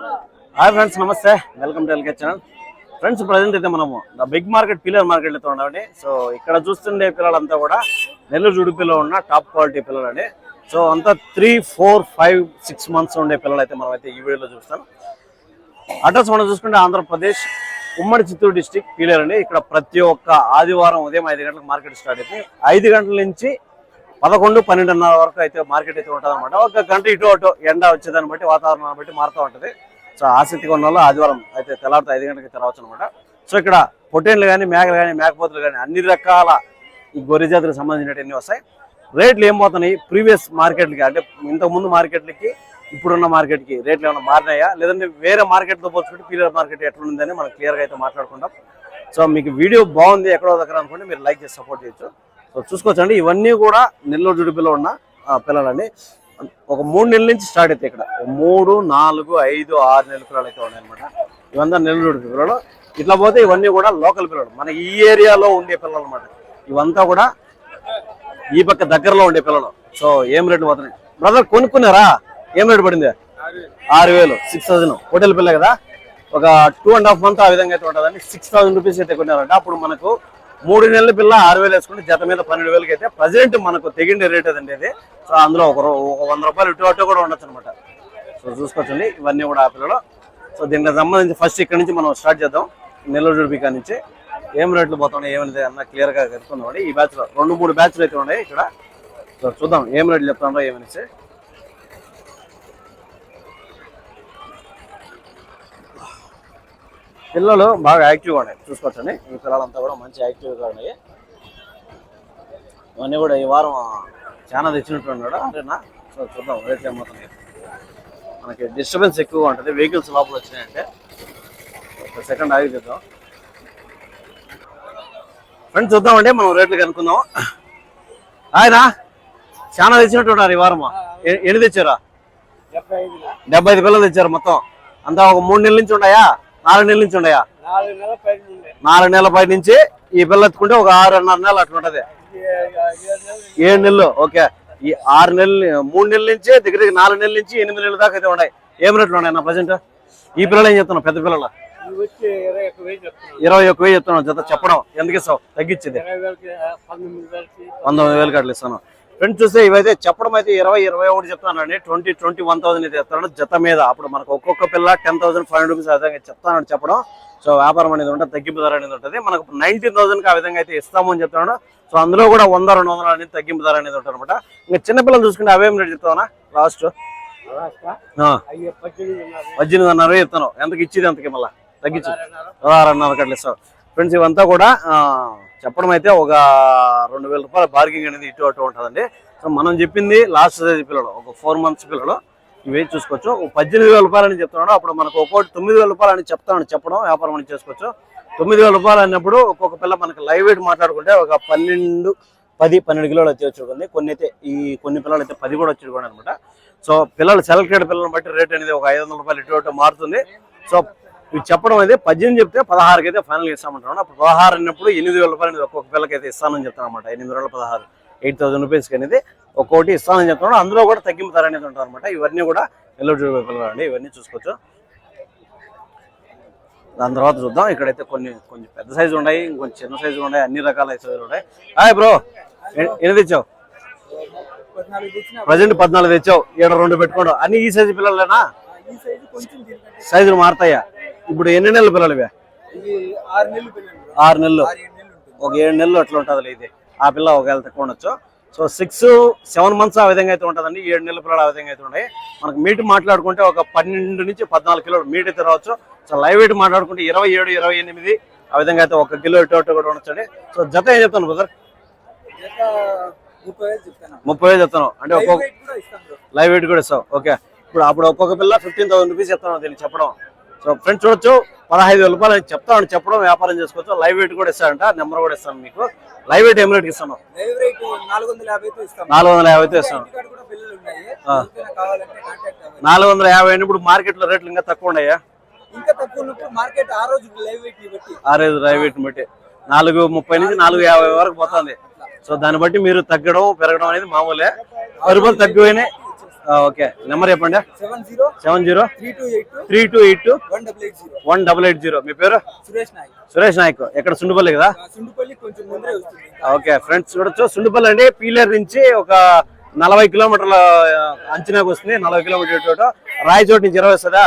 Hi friends నమస్తే. Welcome to LK channel friends present అయితే మనము the big market pillar market అయితే ఉన్నామండి. సో ఇక్కడ చూస్తుండే పిల్లలంతా కూడా నెల్లూరు జుడిపిలో ఉన్న టాప్ క్వాలిటీ పిల్లలండి. సో అంతా three four five six months ఉండే పిల్లలు అయితే మనం అయితే ఈ వీడియోలో చూస్తాం. అడ్రస్ మనం చూసుకుంటే ఆంధ్రప్రదేశ్ ఉమ్మడి చిత్తూరు డిస్టిక్ పీలేరు అండి. ఇక్కడ ప్రతి ఒక్క ఆదివారం ఉదయం ఐదు గంటలకు మార్కెట్ స్టార్ట్ అవుతుంది ఐదు గంటల నుంచి పదకొండు పన్నెండున్నర వరకు అయితే మార్కెట్ అయితే ఉంటుంది అనమాట ఒక గంట ఇటు అటు ఎండ వచ్చేదాన్ని బట్టి వాతావరణాన్ని బట్టి మారుతూ ఉంటుంది. ఆసక్తిగా ఉన్న ఆదివారం అయితే తెల్లారితో ఐదు గంటలకి తెరవచ్చు అనమాట సో ఇక్కడ పొట్టేన్లు కానీ మేకలు కానీ మేకపోతులు కానీ అన్ని రకాల ఈ గొర్రె జాతులకు సంబంధించినవి వస్తాయి. రేట్లు ఏం పోతున్నాయి? ప్రీవియస్ మార్కెట్లకి అంటే ఇంతకుముందు మార్కెట్లకి ఇప్పుడున్న మార్కెట్కి రేట్లు ఏమైనా మారినాయా? లేదంటే వేరే మార్కెట్తో పోల్చుకుంటే పీరియర్ మార్కెట్ ఎట్లుందని మనం క్లియర్గా అయితే మాట్లాడుకుంటాం. సో మీకు వీడియో బాగుంది ఎక్కడో దగ్గర అనుకుంటే మీరు లైక్ చేసి సపోర్ట్ చేయొచ్చు. సో చూసుకోవచ్చండి ఇవన్నీ కూడా నెల్లూరు జుడిపిలో ఉన్న ఆ, పిల్లలండి. ఒక మూడు నెలల నుంచి స్టార్ట్ అవుతాయి ఇక్కడ. ఒక మూడు నాలుగు ఐదు ఆరు నెలల పిల్లలు అయితే ఉన్నాయన్నమాట ఇవంతా నెల్లూరు పిల్లలు. ఇట్లా పోతే ఇవన్నీ కూడా లోకల్ పిల్లలు. మన ఈ ఏరియాలో ఉండే పిల్లలు అనమాట ఇవంతా కూడా ఈ పక్క దగ్గరలో ఉండే పిల్లలు. సో ఏం రేటు పోతున్నాయి? బ్రదర్ కొనుక్కున్నారా? ఏం రేటు పడింది? ఆరు వేలు. సిక్స్ థౌసండ్ హోటల్ పిల్ల కదా. ఒక టూ అండ్ హాఫ్ మంత్ ఆ విధంగా అయితే ఉంటుందండి. సిక్స్ థౌసండ్ రూపీస్ అయితే కొన్నారంటే. అప్పుడు మనకు మూడు నెలల పిల్ల ఆరు వేలు వేసుకుంటే జత మీద పన్నెండు వేలకి అయితే ప్రజెంట్ మనకు తెగిండే రేట్ అదండి ఇది. సో అందులో ఒక రూ- ఒక వంద రూపాయలు ఇటు అటు కూడా ఉండొచ్చు అనమాట సో చూసుకోవచ్చండి ఇవన్నీ కూడా ఆ పిల్లలు. సో దీనికి సంబంధించి ఫస్ట్ ఇక్కడ నుంచి మనం స్టార్ట్ చేద్దాం. నెల్లూరు జుడిపికా నుంచి ఏం రేట్లు పోతున్నాయి ఏమైంది అన్న క్లియర్గా ఈ బ్యాచ్లో రెండు మూడు బ్యాచ్లు అయితే ఉన్నాయి ఇక్కడ. సో చూద్దాం ఏం రేట్లు చెప్తాడో ఏమనేసి. పిల్లలు బాగా యాక్టివ్గా ఉన్నాయి. చూసుకోవచ్చండి. ఈ పిల్లలంతా కూడా మంచి యాక్టివ్గా ఉన్నాయి. ఇవన్నీ కూడా ఈ వారం చాలా తెచ్చినట్టు ఉన్నాడు అంటేనా సో చూద్దాం రేట్లు ఏమవుతుంది మనకి డిస్టర్బెన్స్ ఎక్కువగా ఉంటుంది. వెహికల్స్ లోపల వచ్చినాయంటే ఒక సెకండ్ ఆగి చూద్దాం. ఫ్రెండ్స్ చూద్దామండి. మనం రేట్లు కనుక్కుందాం. ఆయన చాలా తెచ్చినట్టు ఉన్నారు ఈ వారమా. ఎన్ని తెచ్చారా? డెబ్బై ఐదు పిల్లలు తెచ్చారు మొత్తం. అంతా ఒక మూడు నెలల నుంచి ఉన్నాయా? నాలుగు నెలల నుంచి ఉన్నాయా? నాలుగు నెలల పై నుంచి ఈ పిల్ల ఎత్తుకుంటే ఒక ఆరున్నర నెలలు అట్లా ఉంటది. ఏడు నెలలు ఓకే. ఈ ఆరు నెలలు మూడు నెలల నుంచి దగ్గర దగ్గర నాలుగు నెలల నుంచి ఎనిమిది నెలల దాకా అయితే ఉన్నాయి. ఏం రేట్లు ఉన్నాయి నా ప్రజెంట్? ఈ పిల్లలు ఏం చెప్తున్నావు పెద్ద పిల్లలు? ఇరవై ఒక్క వెయ్యి చెప్తున్నావు జత చెప్పడం ఎందుకు ఇస్తావు? తగ్గించింది. పంతొమ్మిది వేలకి. వేలు అట్లా ఇస్తాను. ఫ్రెండ్స్ చూస్తే ఇవైతే చెప్పడం అయితే ఇరవై ఇరవై ఒకటి చెప్తానండి ట్వంటీ ట్వంటీ వన్ థౌసండ్ అయితే చెప్తాను జత మీద. అప్పుడు మనకు ఒక్కొక్క పిల్ల ten thousand five hundred rupees విధంగా చెప్తానని చెప్పడం. సో వ్యాపారం అనేది ఉంటుంది తగ్గింపు ధర అనేది ఉంటుంది. మనకు నైన్టీన్ థౌసండ్కి ఆ విధంగా అయితే ఇస్తాము అని చెప్తున్నాడు. సో అందులో కూడా వంద రెండు వందలు అనేది తగ్గింపు ధర అనేది ఉంటుంది అనమాట ఇంకా చిన్నపిల్లలు చూసుకుంటే అవేం రేట్ చెప్తావా లాస్ట్. రాష్ట్ర అయ్యే పద్దెనిమిది ఉన్నారు పద్దెనిమిది అన్నారు చెప్తాను ఎంతకి ఇచ్చేది ఎంతకి మళ్ళీ? తగ్గించు. అన్నారు. పదహారున్నర కట్ల ఇస్తాం ఫ్రెండ్స్ ఇవంతా కూడా చెప్పడం అయితే ఒక రెండు వేల రూపాయల బార్గింగ్ అనేది ఇటు అటు ఉంటుందండి. సో మనం చెప్పింది లాస్ట్ సైజ్ పిల్లలు ఒక ఫోర్ మంత్స్ పిల్లలు. ఇవే చూసుకోవచ్చు. ఒక పద్దెనిమిది వేల రూపాయలు అని చెప్తున్నాడు. అప్పుడు మనకు ఒక్కొక్కటి తొమ్మిది వేల రూపాయలు అని చెప్తాను చెప్పడం వ్యాపారం అని చేసుకోవచ్చు. తొమ్మిది వేల రూపాయలు అన్నప్పుడు ఒక్కొక్క పిల్ల మనకి లైవ్ వెయిట్ మాట్లాడుకుంటే ఒక పన్నెండు పది పన్నెండు కిలోలు వచ్చి వచ్చి కొన్ని అయితే ఈ కొన్ని పిల్లలు అయితే పది కూడా వచ్చి అనమాట. సో పిల్లలు సెలెక్టెడ్ పిల్లలను బట్టి రేట్ అనేది ఒక ఐదు వందల రూపాయలు ఇటు అటు మారుతుంది. సో ఇవి చెప్పడం అయితే పద్దెనిమిది చెప్తే పదహారుకి అయితే ఫైనల్ ఇస్తామంటున్నాను అప్పుడు పదహారు అన్నప్పుడు ఎనిమిది వేల రూపాయలు అనేది ఒక్కొక్క పిల్లకి అయితే ఇస్తానని చెప్తాను అనమాట ఎనిమిది వేల పదహారు ఎయిట్ థౌసండ్ రూపీస్కి అనేది ఒక్కొక్కటి ఇస్తానని చెప్తున్నాను అందులో కూడా తగ్గింపు ధర అనేది ఉంటుంది అనమాట ఇవన్నీ కూడా ఎల్లుడి పిల్లలు అండి ఇవన్నీ చూసుకోవచ్చు. దాని తర్వాత చూద్దాం. ఇక్కడైతే కొన్ని కొంచెం పెద్ద సైజు ఉన్నాయి కొంచెం చిన్న సైజు ఉన్నాయి అన్ని రకాల సైజులు ఉన్నాయి. హాయ్ బ్రో ఎన్ని తెచ్చావు? ప్రజెంట్ పద్నాలుగు తెచ్చావు. ఏడు రెండు పెట్టుకోవడం అన్ని ఈ సైజు పిల్లలేనా సైజులు మారుతాయా? ఇప్పుడు ఎన్ని నెలల పిల్లలు. ఇవే ఆరు నెలలు ఒక ఏడు నెలలు అట్లా ఉంటుంది ఇది. ఆ పిల్ల ఒకవేళ తక్కువ ఉండొచ్చు సో సిక్స్ సెవెన్ మంత్స్ ఆ విధంగా అయితే ఉంటుందండి. ఏడు నెలల పిల్లలు ఆ విధంగా అయితే ఉన్నాయి మనకు మీట్ మాట్లాడుకుంటే ఒక పన్నెండు నుంచి పద్నాలుగు కిలోలు మీట్ అయితే రావచ్చు. సో లైవ్ వెయిట్ మాట్లాడుకుంటే ఇరవై ఏడు ఇరవై ఎనిమిది ఆ విధంగా అయితే ఒక కిలో ఇటు అటు కూడా ఉండొచ్చండి. సో జత ఏం చెప్తాను బ్రదర్? ముప్పై వేలు చెప్తాను. అంటే ఒక్కొక్క. లైవ్ వెయిట్ కూడా ఇస్తావు ఓకే. ఇప్పుడు అప్పుడు ఒక్కొక్క పిల్ల ఫిఫ్టీన్ థౌసండ్ రూపీస్ చెప్తాను దీన్ని చెప్పడం. సో ఫ్రెండ్స్ చూడొచ్చు. పదహైదు వేల రూపాయలు చెప్తాను చెప్పడం వ్యాపారం చేసుకోవచ్చు. లైవ్ వెయిట్ కూడా ఇస్తాడంట నెంబర్ కూడా ఇస్తాను మీకు. లైవ్ వెయిట్ ఏం రేట్కి ఇస్తాను? నాలుగు వందల యాభైతో ఇస్తాను. నాలుగు వందల యాభై అయినప్పుడు ఇప్పుడు మార్కెట్లో రేట్లు ఇంకా తక్కువ ఉన్నాయా? ఆ రోజు లైవ్ వెయిట్ బట్టి. నాలుగు ముప్పై నుంచి నాలుగు యాభై వరకు పోతుంది. సో దాన్ని బట్టి మీరు తగ్గడం పెరగడం అనేది మామూలే. రూపాయలు తగ్గిపోయినాయి. ఓకే. నెంబర్ చెప్పండి. Seven zero three two eight two one double eight zero. మీ పేరు? సురేష్ నాయక్. సురేష్ నాయక్. ఎక్కడ? సుండుపల్లి కదా? ఓకే. ఫ్రెండ్స్ చూడొచ్చు. సుండుపల్లి అండి పీలేరు నుంచి ఒక నలభై కిలోమీటర్ల అంచనాకు వస్తుంది. నలభై కిలోమీటర్ చోట రాయచోటి నుంచి ఇరవై వస్తుందా?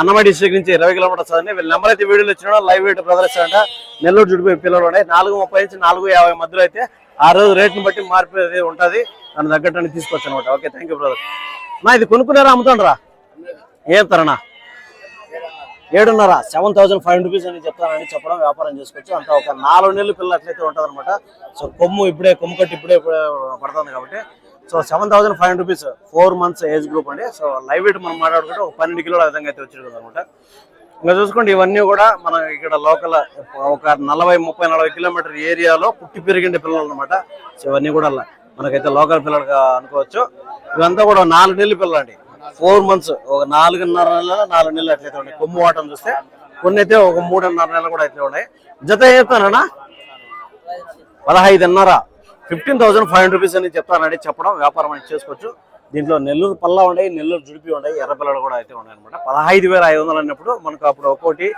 అన్నమయ్య డిస్ట్రిక్ట్ నుంచి ఇరవై కిలోమీటర్స్ వస్తుంది. వీళ్ళ నెంబర్ అయితే వీడియోలో ఇచ్చిన లైవ్ బ్రదర్స్ అంట. నెల్లూరు చుడిపోయి పిల్లలు ఉన్నాయి. నాలుగు ముప్పై నుంచి నాలుగు యాభై మధ్యలో అయితే ఆ రోజు రేట్ని బట్టి మార్పేది ఉంటుంది. దాని తగ్గట్టు అని అనమాట ఓకే థ్యాంక్ యూ బ్రదర్ నా ఇది కొనుక్కున్నారా అమ్ముతాండ్రా? ఏం తరనా? ఏడున్నర సెవెన్ థౌసండ్ ఫైవ్ రూపీస్ అని చెప్తానని చెప్పడం వ్యాపారం చేసుకోవచ్చు. అంత ఒక నాలుగు నెలలు పిల్లలు అట్లయితే ఉంటుంది అనమాట సో కొమ్ము ఇప్పుడే కొమ్ము కట్టి ఇప్పుడే ఇప్పుడే పడుతుంది కాబట్టి. So seven thousand five hundred rupees four months age group అండి. సో లైవ్ వెయిట్ మనం మాట్లాడుకుంటే ఒక పన్నెండు కిలోల విధంగా అయితే వచ్చింది అనమాట ఇంకా చూసుకోండి ఇవన్నీ కూడా మన ఇక్కడ లోకల్ ఒక నలభై ముప్పై నలభై కిలోమీటర్ ఏరియాలో పుట్టి పెరిగిండే పిల్లలు అనమాట సో ఇవన్నీ కూడా మనకైతే లోకల్ పిల్లలుగా అనుకోవచ్చు. ఇవంతా కూడా నాలుగు నెలలు పిల్లలు అండి ఫోర్ మంత్స్ ఒక నాలుగున్నర నెలల నాలుగు నెలలు అట్లయితే ఉన్నాయి. కొమ్ము వాటం చూస్తే కొన్ని అయితే ఒక మూడున్నర నెలలు కూడా అయితే ఉన్నాయి. జత చెప్తానా పదహైదున్నర. Fifteen thousand five hundred rupees అని చెప్తానండి చెప్పడం వ్యాపారం అని చేసుకోవచ్చు. దీంట్లో నెల్లూరు పల్లా ఉన్నాయి నెల్లూరు జుడిపి ఉన్నాయి ఎర్రపిల్లలు కూడా అయితే ఉన్నాయి అనమాట పదహైదు వేల ఐదు వందలు అన్నప్పుడు మనకు అప్పుడు ఒక్కోటి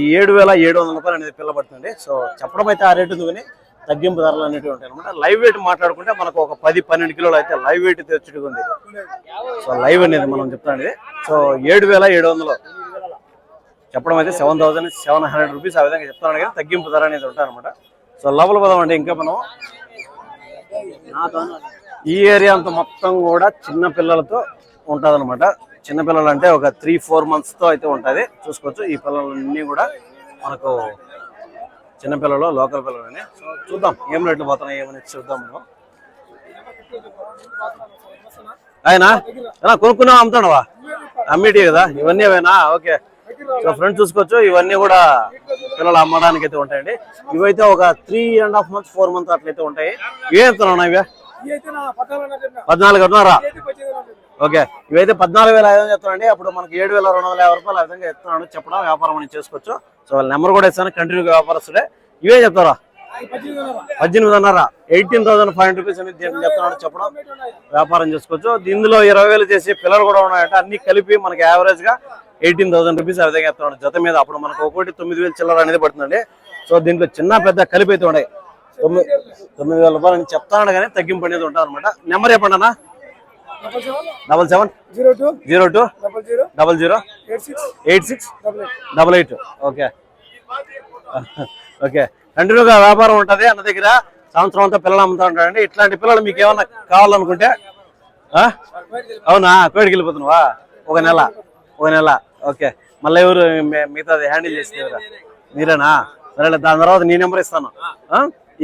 ఈ ఏడు వేల ఏడు వందల రూపాయలు అనేది పిల్లబడుతుంది. సో చెప్పడం అయితే ఆ రేటు ఉంది కానీ తగ్గింపు ధరలు అనేవి ఉంటాయి అనమాట లైవ్ వెయిట్ మాట్లాడుకుంటే మనకు ఒక పది పన్నెండు కిలోలు అయితే లైవ్ వెయిట్ తెచ్చుకుంది సో లైవ్ అనేది మనం చెప్తాండి సో ఏడు వేల ఏడు వందలు. చెప్పడం అయితే seven thousand seven hundred rupees ఆ విధంగా చెప్తాను కానీ తగ్గింపు ధర అనేది ఉంటాయి అనమాట సో లోపల పదం అండి ఇంకా మనం. ఈ ఏరియా అంతా మొత్తం కూడా చిన్న పిల్లలతో ఉంటుంది చిన్న పిల్లలు అంటే ఒక త్రీ ఫోర్ మంత్స్తో అయితే ఉంటుంది. చూసుకోవచ్చు. ఈ పిల్లలన్నీ కూడా మనకు చిన్న పిల్లలు లోకల్ పిల్లలని. చూద్దాం. ఏం రేట్లు పోతున్నాయి? ఏమని చూద్దాం మనం. ఆయన? కొనుక్కున్నావా? అమ్ముతాడవా అమ్మేటి కదా. ఇవన్నీ ఏవైనా ఓకే. సో ఫ్రెండ్స్ చూసుకోవచ్చు. ఇవన్నీ కూడా పిల్లలు అమ్మడానికి అయితే ఉంటాయండి. ఇవైతే ఒక three and half months four months అట్లయితే ఉంటాయి. ఏం చెప్తున్నావు ఇవి ఇవే? పద్నాలుగు పచ్చేది ఓకే. ఇవైతే పద్నాలుగు వేల ఐదు వందలు చెప్తానండి అప్పుడు మనకి ఏడు వేల రెండు వందల యాభై రూపాయలు ఆ విధంగా చెప్తున్నాడు. చెప్పడం వ్యాపారం అని చేసుకోవచ్చు. సో వాళ్ళ నెంబర్ కూడా ఇస్తాను. కంటిన్యూగా వ్యాపారస్తుడే. ఇవే చెప్తారా? పద్దెనిమిదిన్నర eighteen thousand five hundred rupees అనేది దీనికి చెప్తున్నాడు. చెప్పడం వ్యాపారం చేసుకోవచ్చు. ఇందులో ఇరవై వేలు చేసి పిల్లలు కూడా ఉన్నాయట. అన్ని కలిపి మనకి యావరేజ్గా ఎయిటీన్ థౌసండ్ రూపీస్ ఆ విధంగా చెప్తున్నాడు. జత మీద అప్పుడు మనకు ఒకటి తొమ్మిది వేలు చిల్లర అనేది పడుతుందండి. సో దీంట్లో చిన్న పెద్ద కలిపి అయితే ఉన్నాయి. తొమ్మిది తొమ్మిది వేల రూపాయలు అని చెప్తాను కానీ తగ్గింపు అనేది ఉంటుంది అనమాట నెంబర్ చెప్పండి అన్న. Double seven. Zero two. Zero two. Double zero. Eight six. Double eight. Okay. Okay. కంటిన్యూగా వ్యాపారం ఉంటది అన్న దగ్గర. సంవత్సరం అంతా పిల్లలు అమ్ముతా ఉంటారండి. ఇట్లాంటి పిల్లలు మీకు ఏమన్నా కావాలనుకుంటే? అవునా? కోడికి వెళ్ళిపోతున్నావా? ఒక నెల. ఒక నెల. ఓకే. మళ్ళీ ఎవరు మిగతాది హ్యాండిల్ చేస్తే ఎవరు మీరేనా? సరే దాని తర్వాత నీ నెంబర్ ఇస్తాను?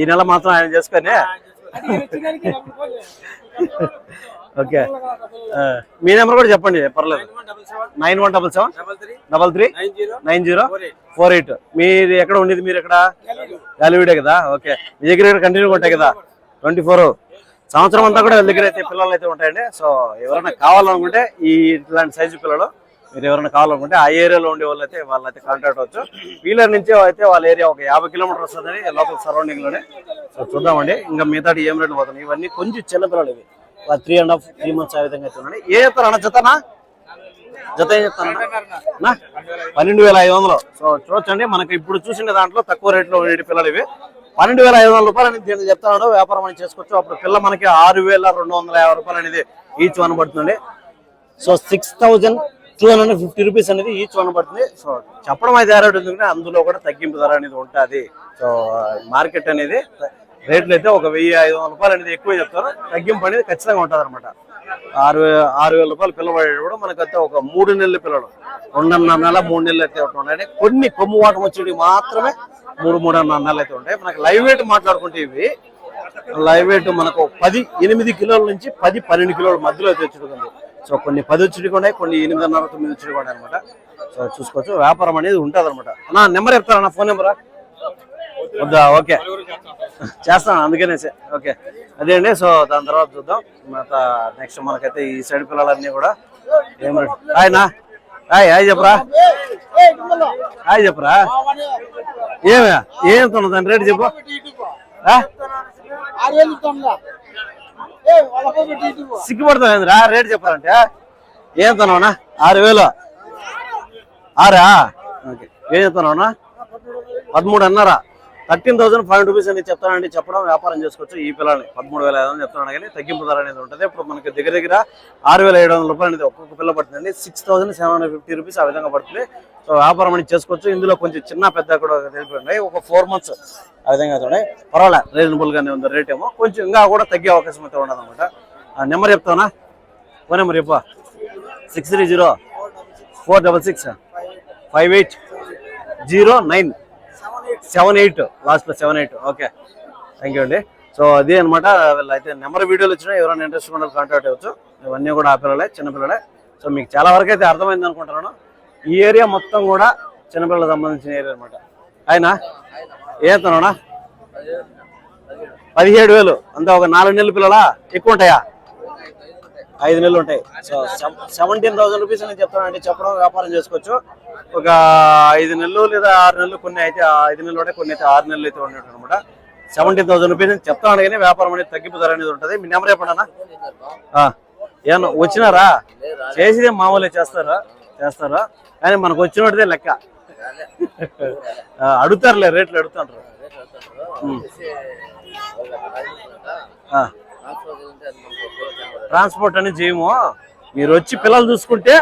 ఈ నెల మాత్రం ఆయన చేసుకొని? ఓకే. మీ నెంబర్ కూడా చెప్పండి పర్లేదు. Nine one double seven? Double three? Nine zero? Four eight. మీరు ఎక్కడ ఉండేది మీరు ఎక్కడ గాలివీడే కదా? ఓకే. మీ దగ్గర ఇక్కడ కంటిన్యూ ఉంటాయి కదా? Twenty four. సంవత్సరం అంతా కూడా దగ్గర అయితే పిల్లలు అయితే ఉంటాయండి. సో ఎవరైనా కావాలనుకుంటే ఈ ఇట్లాంటి సైజు పిల్లలు మీరు ఎవరైనా కావాలనుకుంటే ఆ ఏరియాలో ఉండే వాళ్ళు అయితే వాళ్ళైతే కాంటాక్ట్ అవ్వచ్చు. వీలర్ నుంచి అయితే వాళ్ళ ఏరియా ఒక యాభై కిలోమీటర్ వస్తుందని లోకల్ సరౌండింగ్లోనే. సో చూద్దామండి. ఇంకా మిగతా ఏం రేట్లు పోతున్నాయి ఇవన్నీ కొంచెం చిన్న పిల్లలు ఇవి. Three and half three months ఆ విధంగా అయితే ఏ చెప్తారు అన్న జతనా జత ఏం చెప్తానన్నా పన్నెండు వేల ఐదు వందలు. సో చూడొచ్చండి. మనకి ఇప్పుడు చూసిన దాంట్లో తక్కువ రేట్లో ఉండే పిల్లలు ఇవి. పన్నెండు వేల ఐదు వందల రూపాయలు అనేది దీన్ని చెప్తాడు వ్యాపారం అని చేసుకోవచ్చు. అప్పుడు పిల్ల మనకి ఆరు వేల రెండు వందల యాభై రూపాయలు అనేది ఈచ్ వన్ పడుతుంది so six thousand two hundred fifty rupees అనేది ఈచ్ వన్ పడుతుంది. సో చెప్పడం అయితే రేట్ ఉంటుంది అందులో కూడా తగ్గింపు ధర అనేది ఉంటుంది. సో మార్కెట్ అనేది రేట్లు అయితే ఒక వెయ్యి ఐదు వందల రూపాయలు అనేది ఎక్కువ చెప్తారు. తగ్గింపు అనేది ఖచ్చితంగా ఉంటుంది అనమాట ఆరు ఆరు వేల రూపాయలు పిల్ల కూడా మనకైతే ఒక మూడు నెలల పిల్లలు రెండున్నర నెల మూడు నెలలు అయితే ఉంటాయి కొన్ని కొమ్ము వాటం వచ్చేవి మాత్రమే మూడు మూడున్నర నెలలు అయితే ఉంటాయి. మనకి లైవ్ వెయిట్ మాట్లాడుకుంటే ఇవి లైవ్ వెయిట్ మనకు పది ఎనిమిది కిలోల నుంచి పది పన్నెండు కిలోల మధ్యలో అయితే వచ్చుకుంది సో కొన్ని పది వచ్చి ఉన్నాయి కొన్ని ఎనిమిదిన్నర తొమ్మిది వచ్చి ఉన్నాయి అనమాట సో చూసుకోవచ్చు. వ్యాపారం అనేది ఉంటుంది అనమాట అన్న నెంబర్ చెప్తారా ఫోన్ నెంబరా? వద్దా ఓకే. చేస్తాను అందుకనే ఓకే. అదే అండి సో దాని తర్వాత చూద్దాం. తర్వాత నెక్స్ట్ మనకైతే ఈ సైడ్ పిల్లలన్నీ కూడా ఏం ఆయనా హాయ్ హాయ్ చెప్పరా? హాయ్ చెప్పరా? ఏమి ఏం దాని రేటు చెప్పు. సిగ్గుపడతావేంద్రా రేట్ చెప్పారంటే ఏం తనవునా ఆరు వేలు. ఆరా? ఓకే. ఏం చెప్తానవునా పదమూడు అన్నారా? థర్టీన్ థౌసండ్ ఫైవ్ రూపీస్ అని చెప్తానండి. చెప్పడం వ్యాపారం చేసుకోవచ్చు. ఈ పిల్లల్ని పదమూడు వేల ఐదు వందలు చెప్తున్నాను కానీ తగ్గింపు ధర అనేది ఉంటుంది. ఇప్పుడు మనకి దగ్గర దగ్గర ఆరు వేల ఏడు వందల రూపాయలు అనేది ఒక్కొక్క పిల్ల పడుతుందండి. Six thousand seven hundred fifty rupees ఆ విధంగా పడుతుంది. సో వ్యాపారం అనేది చేసుకోవచ్చు. ఇందులో కొంచెం చిన్న పెద్ద కూడా తెలిపి ఉన్నాయి ఒక ఫోర్ మంత్స్ ఆ విధంగా ఉన్నాయి పర్వాలేదు రీజనబుల్గానే ఉంది రేట్ ఏమో. కొంచెం ఇంకా కూడా తగ్గే అవకాశం అయితే ఉండదు అనమాట నెంబర్ చెప్తానా? ఫోన్ నెంబర్ చెప్పా. Six three zero four double six five eight zero nine. Seven eight లాస్ట్లో seven eight. Okay. Thank you అండి. సో అదే అనమాట అయితే నెంబర్ వీడియోలు వచ్చినా ఎవరైనా ఇంట్రెస్ట్ ఉన్న కాంటాక్ట్ అవ్వచ్చు. ఇవన్నీ కూడా ఆ పిల్లలే చిన్నపిల్లలే సో మీకు చాలా వరకు అయితే అర్థమైంది అనుకుంటున్నాను. ఈ ఏరియా మొత్తం కూడా చిన్నపిల్లలకు సంబంధించిన ఏరియా అనమాట ఆయన ఏతనోనా పదిహేడు వేలు. అంతా ఒక నాలుగు నెలల పిల్లలా? ఎక్కువ ఉంటాయా? ఐదు నెలలు ఉంటాయి. సో సెవెంటీన్ థౌసండ్ రూపీస్ అని చెప్తానండి చెప్పడం వ్యాపారం చేసుకోవచ్చు. ఒక ఐదు నెలలు లేదా ఆరు నెలలు కొన్ని అయితే ఐదు నెలలు ఉంటాయి కొన్ని అయితే ఆరు నెలలు అయితే ఉంటాయి అనమాట సెవెంటీన్ థౌసండ్ రూపీస్ అని చెప్తాను కానీ వ్యాపారం అనేది తగ్గింపు ధర అనేది ఉంటుంది. మీ నెంబర్ చెప్పండి ఆ, ఏమన్నా వచ్చినారా? చేసేదే మామూలే చేస్తారా? చేస్తారా? కానీ మనకు వచ్చినదే లెక్క. అడుగుతారులే రేట్లు అడుగుతాంటారు. ఆ. ట్రాన్స్పోర్ట్ అనేది చేయము. మీరు వచ్చి పిల్లలు చూసుకుంటే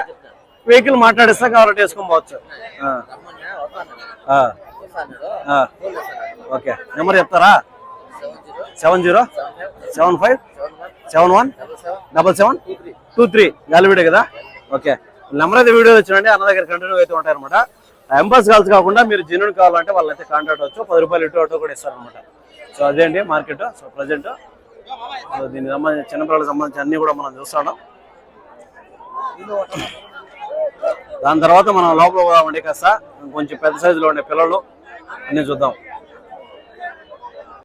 వెహికల్ మాట్లాడిస్తా కావాలంటే వేసుకొని పోవచ్చు. ఓకే. నెంబర్ చెప్తారా? Seven zero? Seven five? Seven one? Double seven? Two three. గాలివీడే కదా? ఓకే. నెంబర్ అయితే వీడియో వచ్చినండి అన్న దగ్గర కంటిన్యూ అయితే ఉంటాయి అనమాట ఎంబస్ కాల్స్ కాకుండా మీరు జెన్యున్ కావాలంటే వాళ్ళైతే కాంటాక్ట్ అవచ్చు పది రూపాయలు ఇటు అటు కూడా ఇస్తారనమాట సో అదే అండి మార్కెట్. సో ప్రజెంట్ సో దీనికి సంబంధించి చిన్నపిల్లలకు సంబంధించి అన్ని కూడా మనం చూస్తాం దాని తర్వాత మనం లోపల పోదామండి కాస్త కొంచెం పెద్ద సైజులో ఉండే పిల్లలు అన్ని చూద్దాం.